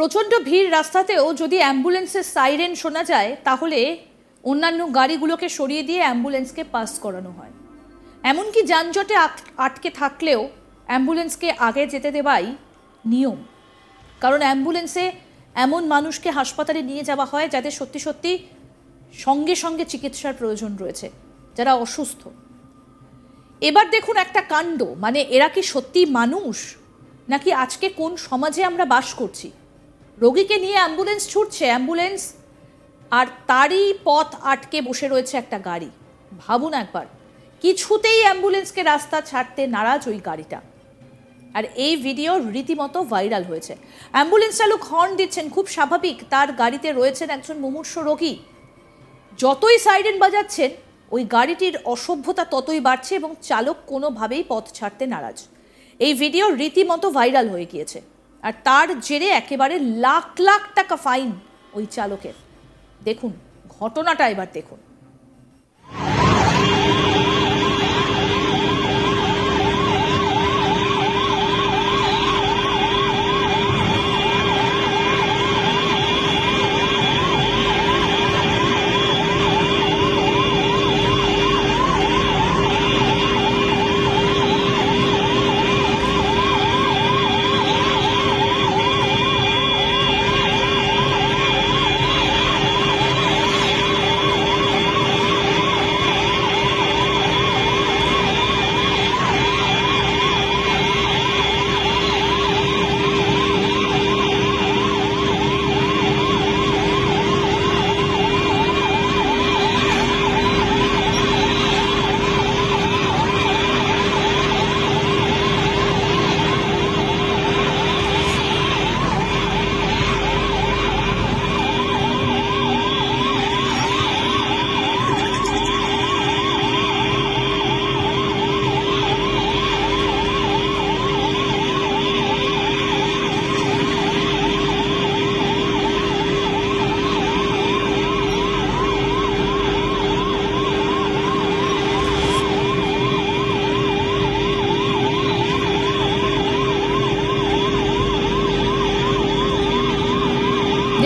প্রচণ্ড ভিড় রাস্তাতেও যদি অ্যাম্বুলেন্সের সাইরেন শোনা যায়, তাহলে অন্যান্য গাড়িগুলোকে সরিয়ে দিয়ে অ্যাম্বুলেন্সকে পাস করানো হয়। এমনকি যানজটে আট- আটকে থাকলেও অ্যাম্বুলেন্সকে আগে যেতে দেওয়াই নিয়ম। কারণ অ্যাম্বুলেন্সে এমন মানুষকে হাসপাতালে নিয়ে যাওয়া হয় যাদের সত্যি সত্যি সঙ্গে সঙ্গে চিকিৎসার প্রয়োজন রয়েছে, যারা অসুস্থ। এবার দেখুন একটা কাণ্ড মানে এরা কি সত্যি মানুষ? নাকি আজকে কোন সমাজে আমরা বাস করছি? রোগীকে নিয়ে অ্যাম্বুলেন্স ছুটছে, অ্যাম্বুলেন্স আর তারই পথ আটকে বসে রয়েছে একটা গাড়ি। ভাবুন একবার, কিছুতেই অ্যাম্বুলেন্সকে রাস্তা ছাড়তে নারাজ ওই গাড়িটা। আর এই ভিডিও রীতিমতো ভাইরাল হয়েছে। অ্যাম্বুলেন্স চালক হর্ন দিচ্ছেন, খুব স্বাভাবিক, তার গাড়িতে রয়েছেন একজন মুমূর্ষ রোগী। যতই সাইরেন বাজাচ্ছেন, ওই গাড়িটির অসভ্যতা ততই বাড়ছে এবং চালক কোনোভাবেই পথ ছাড়তে নারাজ। এই ভিডিও রীতিমতো ভাইরাল হয়ে গিয়েছে। আর তার জেরে একেবারে লাখ লাখ টাকা ফাইন ওই চালকের। দেখুন ঘটনাটা এবার দেখুন।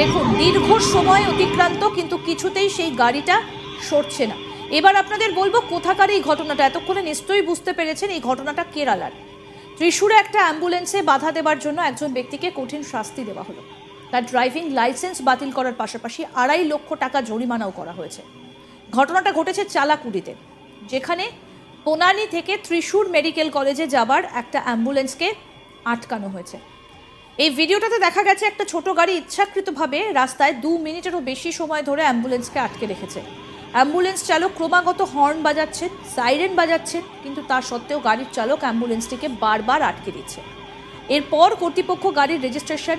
দেখুন, দীর্ঘ সময় অতিক্রান্ত, কিন্তু কিছুতেই সেই গাড়িটা সরছে না। এবার আপনাদের বলব কোথাকার এই ঘটনাটা? এতক্ষণে নিশ্চয়ই বুঝতে পেরেছেন এই ঘটনাটা কেরালার। ত্রিশুরে একটা অ্যাম্বুলেন্সে বাধা দেওয়ার জন্য একজন ব্যক্তিকে কঠিন শাস্তি দেওয়া হলো। তার ড্রাইভিং লাইসেন্স বাতিল করার পাশাপাশি আড়াই লক্ষ টাকা জরিমানাও করা হয়েছে। ঘটনাটা ঘটেছে চালাকুড়িতে, যেখানে পোনানি থেকে ত্রিশূর মেডিকেল কলেজে যাবার একটা অ্যাম্বুলেন্সকে আটকানো হয়েছে। এই ভিডিওটাতে দেখা গেছে একটা ছোট গাড়ি ইচ্ছাকৃতভাবে রাস্তায় দু মিনিটেরও বেশি সময় ধরে অ্যাম্বুলেন্সকে আটকে রেখেছে। অ্যাম্বুলেন্স চালক ক্রমাগত হর্ন বাজাচ্ছেন, সাইরেন বাজাচ্ছেন, কিন্তু তা সত্ত্বেও গাড়ির চালক অ্যাম্বুলেন্সটিকে বারবার আটকে দিচ্ছে। এরপর কর্তৃপক্ষ গাড়ির রেজিস্ট্রেশন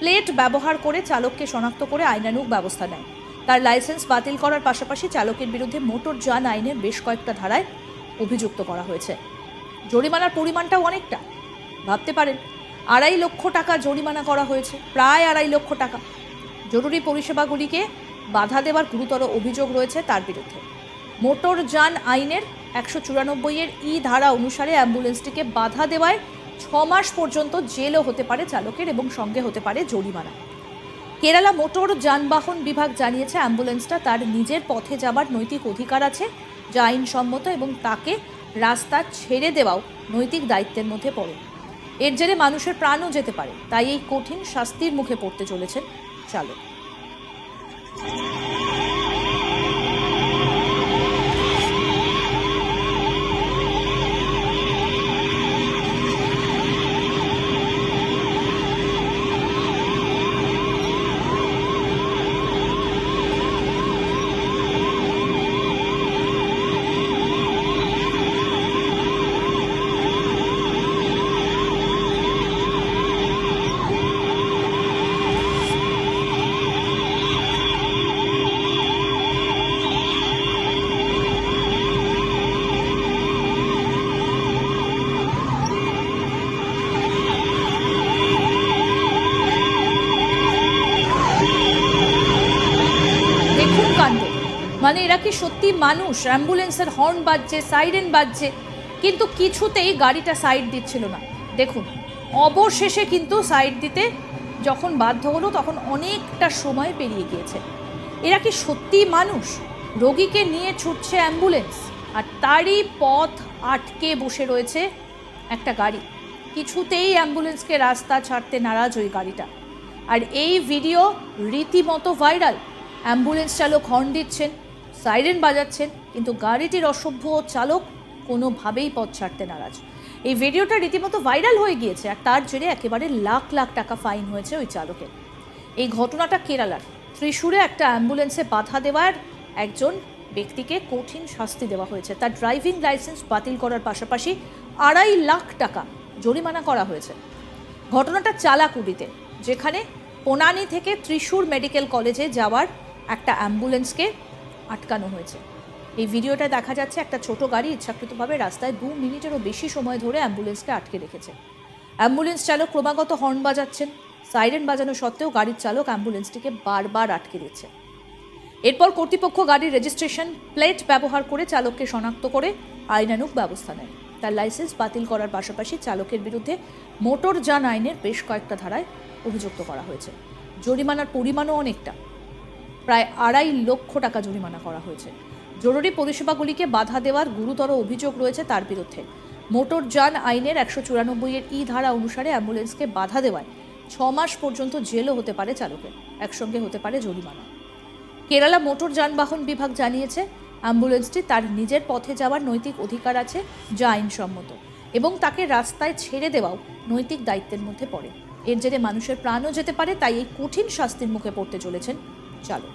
প্লেট ব্যবহার করে চালককে শনাক্ত করে আইনানুগ ব্যবস্থা নেয়। তার লাইসেন্স বাতিল করার পাশাপাশি চালকের বিরুদ্ধে মোটর যান আইনের বেশ কয়েকটা ধারায় অভিযুক্ত করা হয়েছে। জরিমানার পরিমাণটাও অনেকটা। ভাবতে পারেন আড়াই লক্ষ টাকা জরিমানা করা হয়েছে, প্রায় আড়াই লক্ষ টাকা। জরুরি পরিষেবাগুলিকে বাধা দেওয়ার গুরুতর অভিযোগ রয়েছে তার বিরুদ্ধে। মোটর যান আইনের একশো চুরানব্বই এর ই ধারা অনুসারে অ্যাম্বুলেন্সটিকে বাধা দেওয়ায় ছ মাস পর্যন্ত জেলও হতে পারে চালকের এবং সঙ্গে হতে পারে জরিমানা। কেরালা মোটর যানবাহন বিভাগ জানিয়েছে, অ্যাম্বুলেন্সটা তার নিজের পথে যাবার নৈতিক অধিকার আছে, যা আইনসম্মত এবং তাকে রাস্তা ছেড়ে দেওয়াও নৈতিক দায়িত্বের মধ্যে পড়ে। এর জেরে মানুষের প্রাণও যেতে পারে। তাই এই কঠিন শাস্তির মুখে পড়তে চলেছেন চালক দেখুন কাণ্ড মানে এরা কি সত্যি মানুষ? অ্যাম্বুলেন্সের হর্ন বাজছে, সাইরেন বাজছে, কিন্তু কিছুতেই গাড়িটা সাইড দিচ্ছিল না। দেখুন, অবশেষে কিন্তু সাইড দিতে যখন বাধ্য হলো, তখন অনেকটা সময় পেরিয়ে গিয়েছে। এরা কি সত্যি মানুষ? রোগীকে নিয়ে ছুটছে অ্যাম্বুলেন্স, আর তারই পথ আটকে বসে রয়েছে একটা গাড়ি। কিছুতেই অ্যাম্বুলেন্সকে রাস্তা ছাড়তে নারাজ ওই গাড়িটা। আর এই ভিডিও রীতিমতো ভাইরাল। অ্যাম্বুলেন্স চালক হর্ন দিচ্ছেন সাইরেন বাজাচ্ছেন, কিন্তু গাড়িটির অসভ্য চালক কোনোভাবেই পথ ছাড়তে নারাজ। এই ভিডিওটা রীতিমতো ভাইরাল হয়ে গিয়েছে, আর তার জেরে একেবারে লাখ লাখ টাকা ফাইন হয়েছে ওই চালকের। এই ঘটনাটা কেরালার। ত্রিশূরে একটা অ্যাম্বুলেন্সে বাধা দেওয়ার একজন ব্যক্তিকে কঠিন শাস্তি দেওয়া হয়েছে। তার ড্রাইভিং লাইসেন্স বাতিল করার পাশাপাশি আড়াই লাখ টাকা জরিমানা করা হয়েছে। ঘটনাটা চালাকুড়িতে, যেখানে পোনানি থেকে ত্রিশূর মেডিকেল কলেজে যাওয়ার একটা অ্যাম্বুলেন্সকে আটকানো হয়েছে। এই ভিডিওটা দেখা যাচ্ছে একটা ছোট গাড়ি ইচ্ছাকৃতভাবে রাস্তায় দু মিনিটেরও বেশি সময় ধরে অ্যাম্বুলেন্সকে আটকে রেখেছে। অ্যাম্বুলেন্স চালক ক্রমাগত হর্ন বাজাচ্ছেন। সাইরেন বাজানো সত্ত্বেও গাড়ির চালক অ্যাম্বুলেন্সটিকে বারবার আটকে দিচ্ছে। এরপর কর্তৃপক্ষ গাড়ির রেজিস্ট্রেশন প্লেট ব্যবহার করে চালককে শনাক্ত করে আইনানুক ব্যবস্থা নেয়। তার লাইসেন্স বাতিল করার পাশাপাশি চালকের বিরুদ্ধে মোটর যান আইনের বেশ কয়েকটা ধারায় অভিযুক্ত করা হয়েছে। জরিমানার পরিমাণও অনেকটা। প্রায় আড়াই লক্ষ টাকা জরিমানা করা হয়েছে। জরুরি পরিষেবাগুলিকে বাধা দেওয়ার গুরুতর অভিযোগ রয়েছে তার বিরুদ্ধে। মোটর যান আইনের একশো চুরানব্বই এর ই ধারা অনুসারে অ্যাম্বুলেন্সকে বাধা দেওয়ায় ছ মাস পর্যন্ত জেলও হতে পারে চালকের, একসঙ্গে হতে পারে জরিমানা। কেরালা মোটর যানবাহন বিভাগ জানিয়েছে, অ্যাম্বুলেন্সটি তার নিজের পথে যাওয়ার নৈতিক অধিকার আছে যা আইনসম্মত এবং তাকে রাস্তায় ছেড়ে দেওয়াও নৈতিক দায়িত্বের মধ্যে পড়ে। এর জেরে মানুষের প্রাণও যেতে পারে তাই এই কঠিন শাস্তির মুখে পড়তে চলেছেন চালক।